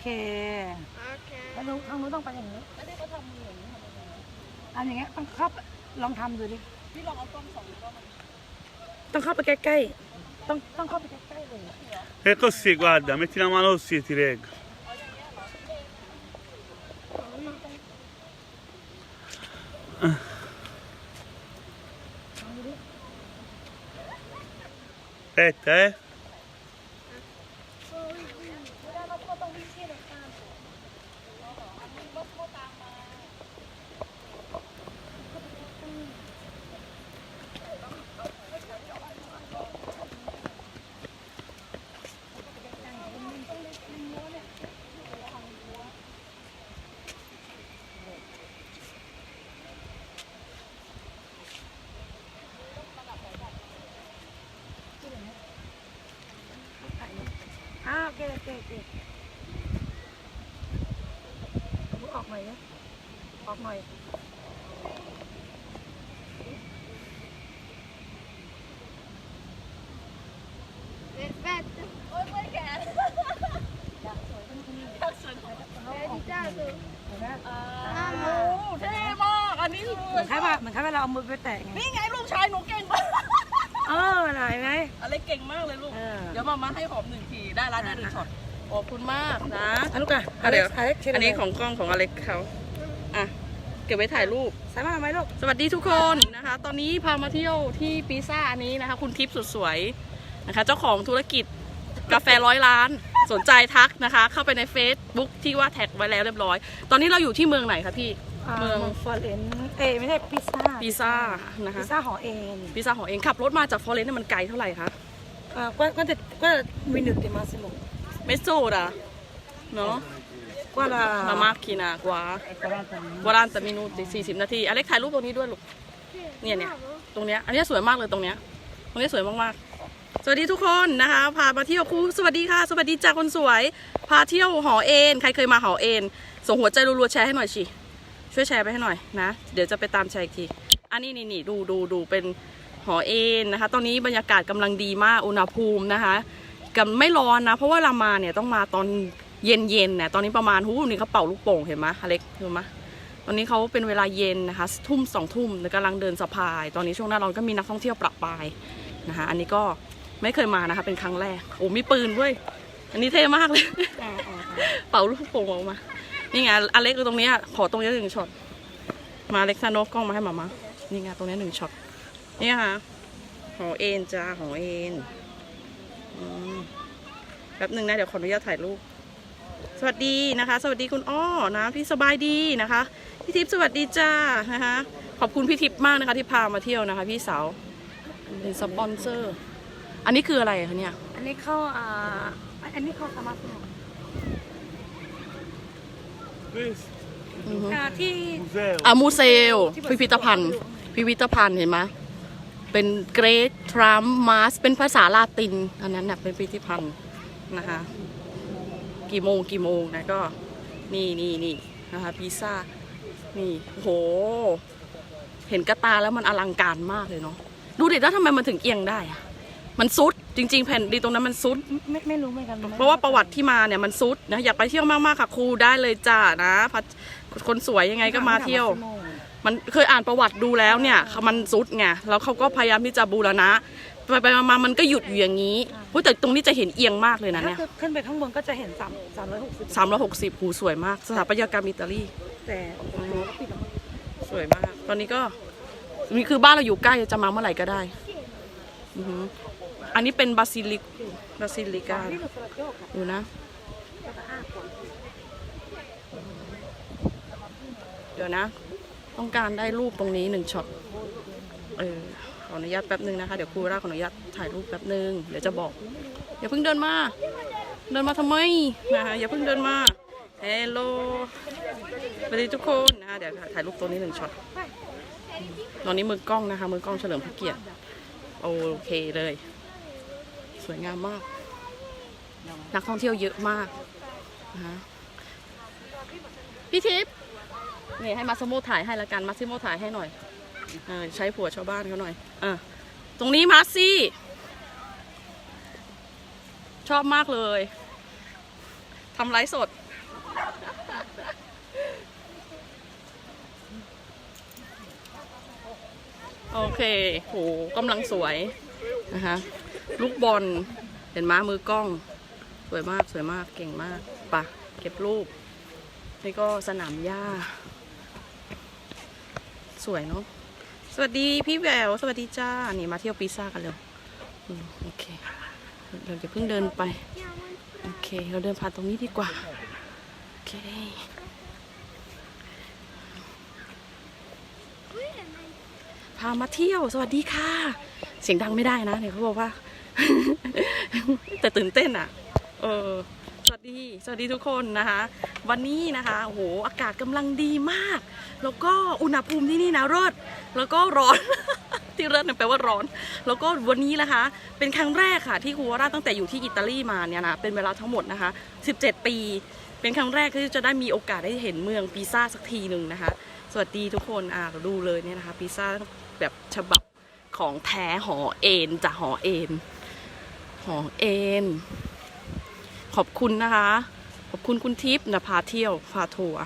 เคโอเคแล้วนู้นทางนู้นต้องไปอย่างนี้แล้วที่เขาทำมืออย่างนี้ทำอย่างเงี้ยต้องเข้าไปลองทำดูดิพี่ลองเอากล้องส่องดูว่ามันต้องเข้าไปใกล้ๆต้องต้องเข้าไปใกล้ๆเลย È così, guarda, metti la mano così e ti reggo. Aspetta, eh. อ่าโอเคโอเคโอเคมุกออกหน่อยนะออกหน่อย Perfetto. โอ้ยเมื่อยแขน Realizzato. เห็นไหมอ่าโอ้เท่มากอันนี้เหมือนแค่ว่าเหมือนแค่ว่าเราเอามือไปแตะไง นี่ไงลูกชายหนูเก่งมากเออหน่อยไหม อะไรเก่งมากเลยลูก เออ เดี๋ยวมามาให้หอมหนึ่งที ได้ละได้หนึ่งช็อตขอบคุณมากนะอะลูกอะอะเดี๋ยวอเล็กซ์อันนี้ของกล้องของอเล็กเขาอะ เก็บไว้ถ่ายรูป สามารถเอาไหมลูก สวัสดีทุกคนนะคะ ตอนนี้พามาเที่ยวที่ปีซ่าอันนี้นะคะ คุณทิพย์สุดสวยนะคะ เจ้าของธุรกิจกาแฟร้อยล้าน สนใจทักนะคะ เข้าไปใน Facebook ที่ว่าแท็กไว้แล้วเรียบร้อย ตอนนี้เราอยู่ที่เมืองไหนคะพี่ เมืองฟอร์เรนเอยไม่ใช่พิซซ่าปีซ่านะคะ พิซซ่าหอเองปีซ่าของเองขับรถมาจากฟอเรนต์มันไกลเท่าไหร่คะอ่าก็ก็จะก็มินิติมาสิลูกไม่โซดอะเนาะว่าละมามาคีนากว่าวารานตมินูติสี่สิบนาทีอเล็กถ่ายรูปตรงนี้ด้วยลูกเนี่ยเนี่ยตรงเนี้ยอันเนี้ยสวยมากเลยตรงเนี้ยตรงเนี้ยสวยมากๆ สวัสดีทุกคนนะคะ พามาเที่ยวครูสวัสดีค่ะ สวัสดีจ้าคนสวย พาเที่ยวหอเอ็นใครเคยมาหอเอ็นส่งหัวใจรัวๆแชร์ให้หน่อยชิ ช่วยแชร์ไปให้หน่อยนะ เดี๋ยวจะไปตามแชร์อีกที อันนี้นี่นี่ดูดูดูเป็นหอเอ็นนะคะ ตอนนี้บรรยากาศกำลังดีมาก อุณหภูมินะคะกับไม่ร้อนนะ เพราะว่าเรามาเนี่ยต้องมาตอนเย็นเย็นๆเนี่ยตอนนี้ประมาณหูนี่เขาเป่าลูกโป่งเห็นไหมอเล็กเห็นไหมตอนนี้เขาเป็นเวลาเย็นนะคะทุ่มสองทุ่มกำลังเดินสะพาย ตอนนี้ช่วงหน้าร้อนก็มีนักท่องเที่ยวประปรายนะคะอันนี้ก็ไม่เคยมานะคะ เป็นครั้งแรกโอ้มีปืนด้วยอันนี้เท่มากเลยอ่าอ่าเป่าลูกโป่งออกมา นี่ไงอเล็กอยู่ตรงนี้ขอตรงนี้หนึ่งช็อตมาเล็กซานกกล้องมาให้หมามานี่ไงตรงนี้หนึ่งช็อตนี่ค่ะหอเอ็นจ้าหอเอ็นแป๊บหนึ่งนะเดี๋ยวขออนุญาตถ่ายรูปสวัสดีนะคะ สวัสดีคุณอ้อนะพี่สบายดีนะคะ พี่ทิพย์สวัสดีจ้านะคะขอบคุณพี่ทิพย์มากนะคะที่พามาเที่ยวนะคะ พี่สาวเป็นสปอนเซอร์ อันนี้คืออะไรคะเนี่ย อันนี้เข้าอ่าอันนี้เข้าสมาคม อ่าที่อะมูเซล พิพิธภัณฑ์ พิพิธภัณฑ์เห็นไหมเป็นเกรททรัมมาสเป็นภาษาลาติน อันนั้นน่ะเป็นพิพิธภัณฑ์นะคะ กี่โมงกี่โมงนะก็ นี่นี่นี่นะคะพิซซ่า นี่โอ้โห เห็นกระตาแล้วมันอลังการมากเลยเนาะ ดูดิแล้วทำไมมันถึงเอียงได้อะ มันซุดจริง ๆ แผ่นดินตรงนั้นมันซุด ไม่ไม่รู้เหมือนกันเพราะว่าประวัติที่มาเนี่ยมันซุดนะอยากไปเที่ยวมากๆค่ะครูได้เลยจ้านะพัดคนสวยยังไงก็มาเที่ยว มันเคยอ่านประวัติดูแล้วเนี่ยมันซุดไงแล้วเขาก็พยายามที่จะบูรณะไปไปมาๆมันก็หยุดอยู่อย่างนี้อุ๊ยแต่ตรงนี้จะเห็นเอียงมากเลยนะถ้าเนี่ยคือขึ้นไปข้างบนก็จะเห็นสามสามร้อยหกสิบสามร้อยหกสิบหูสวยมาก สถาปัตยกรรมอิตาลี แต่โอ้โหปิดแล้วสวยมาก ตอนนี้ก็นี่คือบ้านเราอยู่ใกล้จะมาเมื่อไหร่ก็ได้ อันนี้เป็นบาซิลิกบาซิลิกาอสลัดโยกค่ะดูนะเดี๋ยวนะ ต้องการได้รูปตรงนี้หนึ่งช็อตเออขออนุญาตแป๊บนึงนะคะเดี๋ยวครูราขออนุญาตถ่ายรูปแป๊บนึงเดี๋ยวจะบอกอย่าเพิ่งเดินมา เดินมาทำไมนะคะอย่าเพิ่งเดินมาเฮลโลสวัสดีทุกคนนะคะเดี๋ยวถ่ายรูปตัวนี้หนึ่งช็อตตอนนี้มือกล้องนะคะมือกล้องเฉลิมพระเกียรติโอเคเลย สวยงามมาก นักท่องเที่ยวเยอะมากนะคะพี่ทิพย์นี่ให้มาซิโมถ่ายให้ละกันมาซิโมถ่ายให้หน่อยเออใช้ผัวชาวบ้านเขาหน่อยอะตรงนี้มาซี่ ชอบมากเลยทำไลฟ์สด โอเค โหกำลังสวยนะคะ ลูกบอลเห็นม้ามือกล้อง สวยมากสวยมากเก่งมากปะเก็บรูปนี่ก็สนามหญ้า สวยเนาะสวัสดีพี่แววสวัสดีจ้า นี่มาเที่ยวปิซ่ากันเร็วโอเคเราจะเพิ่งเดินไปโอเค เราเดินผ่านตรงนี้ดีกว่าโอเคพามาเที่ยวสวัสดีค่ะ เสียงดังไม่ได้นะเนี่ยวเขาบอกว่า แต่ตื่นเต้นอะ เออ สวัสดี สวัสดีทุกคนนะคะ วันนี้นะคะโอ้โหอากาศกำลังดีมาก แล้วก็อุณหภูมิที่นี่นะรดแล้วก็ร้อน ที่เลิศเนี่ยแปลว่าร้อน แล้วก็วันนี้นะคะ เป็นครั้งแรกค่ะ ที่ครูวาราตั้งแต่อยู่ที่อิตาลีมาเนี่ยนะเป็นเวลาทั้งหมดนะคะ 17 ปี เป็นครั้งแรกที่จะได้มีโอกาสได้เห็นเมืองปิซ่าสักทีหนึ่งนะคะ สวัสดีทุกคนอ่าดูเลยเนี่ยนะคะปิซ่าแบบฉบับของแท้หอเอ็นจากหอเอ็น หอเอ็นขอบคุณนะคะ ขอบคุณคุณทิพย์นะพาเที่ยวพาทัวร์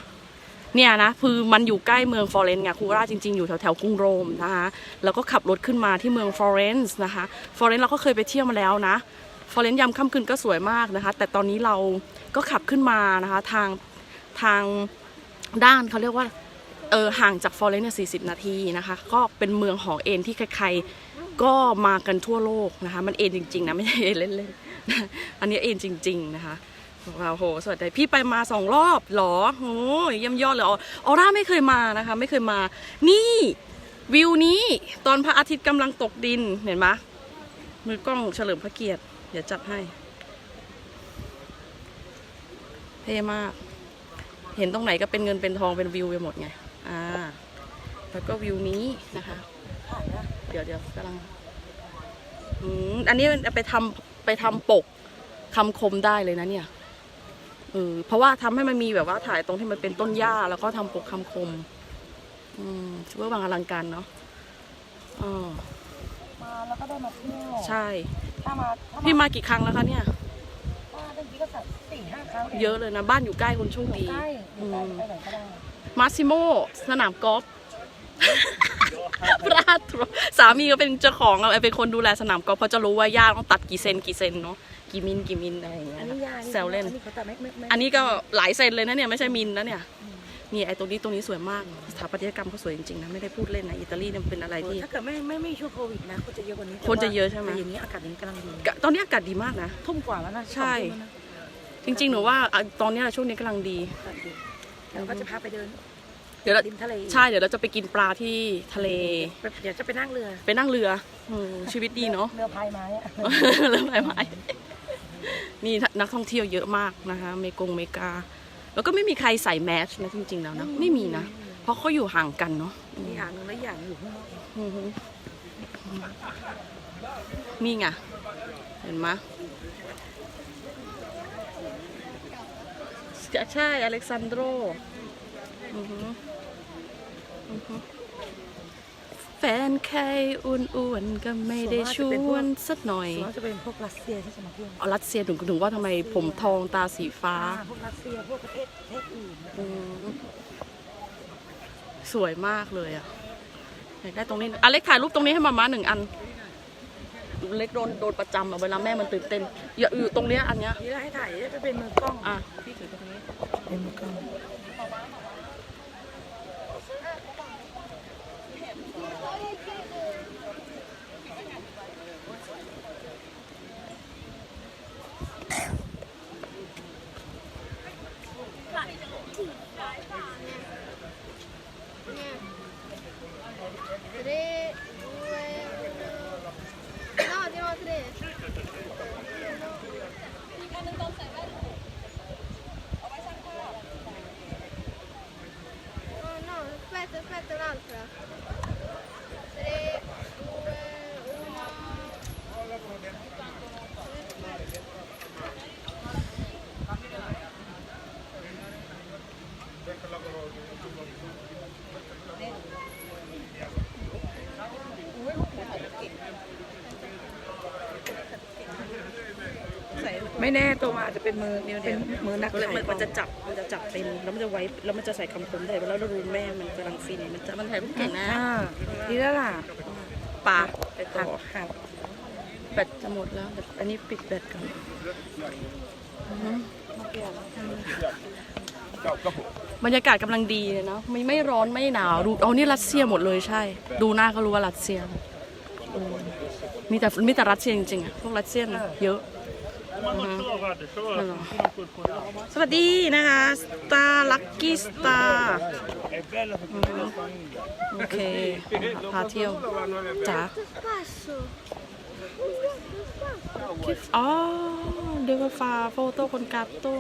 เนี่ยนะคือมันอยู่ใกล้เมืองฟลอเรนซ์ไงคูราจริงๆ อยู่แถวแถวๆกรุงโรมนะคะแล้วก็ขับรถขึ้นมาที่เมืองฟลอเรนซ์นะคะฟลอเรนซ์เราก็เคยไปเที่ยวมาแล้วนะฟลอเรนซ์ยามค่ำคืนก็สวยมากนะคะ แต่ตอนนี้เราก็ขับขึ้นมานะคะทางทางด้านเขาเรียกว่าเออห่างจากฟลอเรนซ์เนี่ย40นาทีนะคะ ก็เป็นเมืองหอเอ็นที่ใครๆ ก็มากันทั่วโลกนะคะ มันเอ็นจริงๆนะไม่ใช่เอ็นเล่นๆนะอันนี้เอ็นจริง ๆนะคะว้าวโหสวัสดีพี่ไปมาสองรอบหรอโอ้ยเยี่ยมยอดเลยออออร่าไม่เคยมานะคะ ไม่เคยมา นี่วิวนี้ตอนพระอาทิตย์กำลังตกดินเห็นไหมมือกล้องเฉลิมพระเกียรติเดี๋ยวจัดให้เท่มาก เห็นตรงไหนก็เป็นเงินเป็นทองเป็นวิวไปหมดไง อ่า แล้วก็วิวนี้นะคะ ดี๋ยวเดี๋ยวกำลังอืมอันนี้มันไปทำไปทำปกคำคมได้เลยนะเนี่ยเออเพราะว่าทำให้มันมีแบบว่าถ่ายตรงที่มันเป็นต้นหญ้าแล้วก็ทำปกคำคม อืมชื่อว่าบางอลังการเนาะอ๋อมาแล้วก็ได้มาเที่ยวใช่ถ้ามาถ้าพี่มากี่ครั้งแล้วคะเนี่ยถ้าเมื่อกี้ก็สักสี่ห้าครั้งงเยอะเลยนะบ้านอยู่ใกล้คนโชคอยู่ดีใกล้อยู่ใกล้ไปไหนก็ได้มาซิโมสนามกอล์ฟป ราดสามีก็เป็นเจ้าของอะเป็นคนดูแลสนามกอล์ฟเขาจะรู้ว่าหญ้าต้องตัดกี่เซนกี่เซนเนาะกี่มิลกี่มิลอะไรอย่างเงี้ยอันนะนี้ยาแซวเล่นอันนี้เขาแต่ไม่ไม่ไม่อันนี้ก็หลายเซนเลยนะเนี่ยไม่ใช่มิลนะเนี่ยนี่ไอ้ตรงนี้ตรงนี้สวยมากสถาปัตยกรรมเขาสวยจริงๆนะไม่ได้พูดเล่นนะอิตาลีเนี่ยมันเป็นอะไรที่ถ้าเกิดไม่ไม่ไม่ช่วงโควิดนะคนจะเยอะกว่านี้คนจะเยอะใช่ไหมแต่อย่างนี้อากาศอย่างนี้กำลังดีกะตอนนี้อากาศดีมากนะทุ่มกว่าแล้วนะใช่สองทุ่มแล้วนะจริงๆหนูว่าอะตอนเนี้ยช่วงนี้กำลังดีอากาศดีแล้วก็จะพาไปเดินเดี๋ยวเราริมทะเลใช่เดี๋ยวเราจะไปกินปลาที่ทะเล เดี๋ยวจะไปนั่งเรือไปนั่งเรืออืมชีวิตดีเนาะ เรือพายไม้อะเริ่มไปไหมนี่นักท่องเที่ยวเยอะมากนะคะเมกงเมกา แล้วก็ไม่มีใครใส่แมสนะจริงๆแล้วนะไม่มีนะ เพราะเขาอยู่ห่างกันเนาะมีอย่างหนึงแล้วอย่างอยู่ข้างนอกอือฮึนี่ไงเห็นไหมยใช่อเล็กซานโดรอือฮึอือฮึ แฟนใครอ้วนๆก็ไม่ได้ชวนสักหน่อยส่วนมากจะเป็นพวกรัสเซียที่จะมาเที่ยวเอารัสเซียถึงถึงว่าทำไมผมทองตาสีฟ้า อ่าพวกรัสเซียพวกประเทศประเทศอื่นอืมสวยมากเลยอะอยากได้ตรงนี้อเล็กถ่ายรูปตรงนี้ให้มาม่าหนึ่งอัน เล็กโดนโดนประจำอะเวลาแม่มันตื่นเต้นอย่าอยู่ตรงเนี้ยอันเนี้ย นี่เราให้ถ่ายจะเป็นมือกล้องอะ พี่ถือตรงนี้เป็นมือกล้อง ไม่แน่ตัวมาอาจจะเป็นมือเป็นมือนักแล้วถ่ายมันมันจะจับมันจะจับเป็นแล้วมันจะไว้แล้วมันจะใส่คำคมได้แล้วเราดูแม่มันกำลังฟินมันจะมันถ่ายรูปเก่งนะอ่าดีแล้วล่ะปลาไปต่หัอกหักแบตจะหมดแล้วเดี๋ยวอันนี้ปิดแบตก่อนอือฮึบรรยากาศกำลังดีเลยเนาะไม่ไม่ร้อนไม่หนาวดูเอานี่รัสเซียหมดเลยใช่ ดูหน้าก็รู้ว่ารัสเซียเออมีแต่มีแต่รัสเซียจริงๆอะพวกรัสเซียนเยอะ สวัสดีนะคะสตาร์ลักกี้สตาร์โอเคพาเที่ยวจ๋า Passo. อ๋อเดวฟาโฟโต้คนกาโต้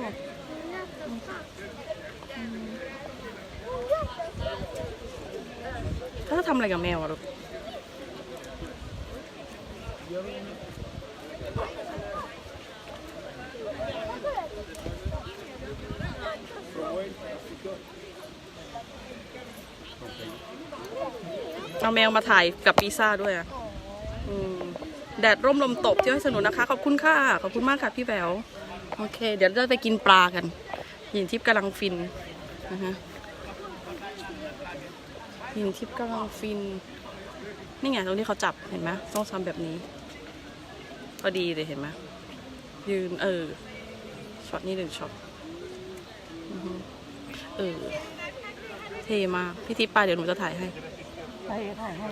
ถ้าจะทำอะไรกับแมวอะลูก เอาแมวมาถ่ายกับปีซ่าด้วยอะแดดร่มลมตบเที่ยวให้สนุกนะคะ ขอบคุณค่ะ ขอบคุณมากค่ะพี่แววโอเค เดี๋ยวเราจะไปกินปลากันยินทิพย์กำลังฟินนะฮะยินทิพย์กำลังฟิน นี่ไงตรงที่เขาจับเห็นไหมต้องทำแบบนี้พอดีเลยเห็นไหมยืนเออช็อตนี้หนึ่งช็อต เออ เท่มาก พี่ทิพย์ไปเดี๋ยวหนูจะถ่ายให้ ไปถ่ายให้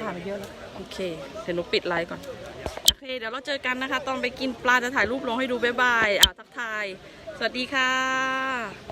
ถ่ายไปเยอะแล้ว โอเค เดี๋ยวหนูปิดไลฟ์ก่อน โอเค เดี๋ยวเราเจอกันนะคะ ตอนไปกินปลาจะถ่ายรูปลงให้ดูบ๊ายบาย อ่าทักทาย สวัสดีค่ะ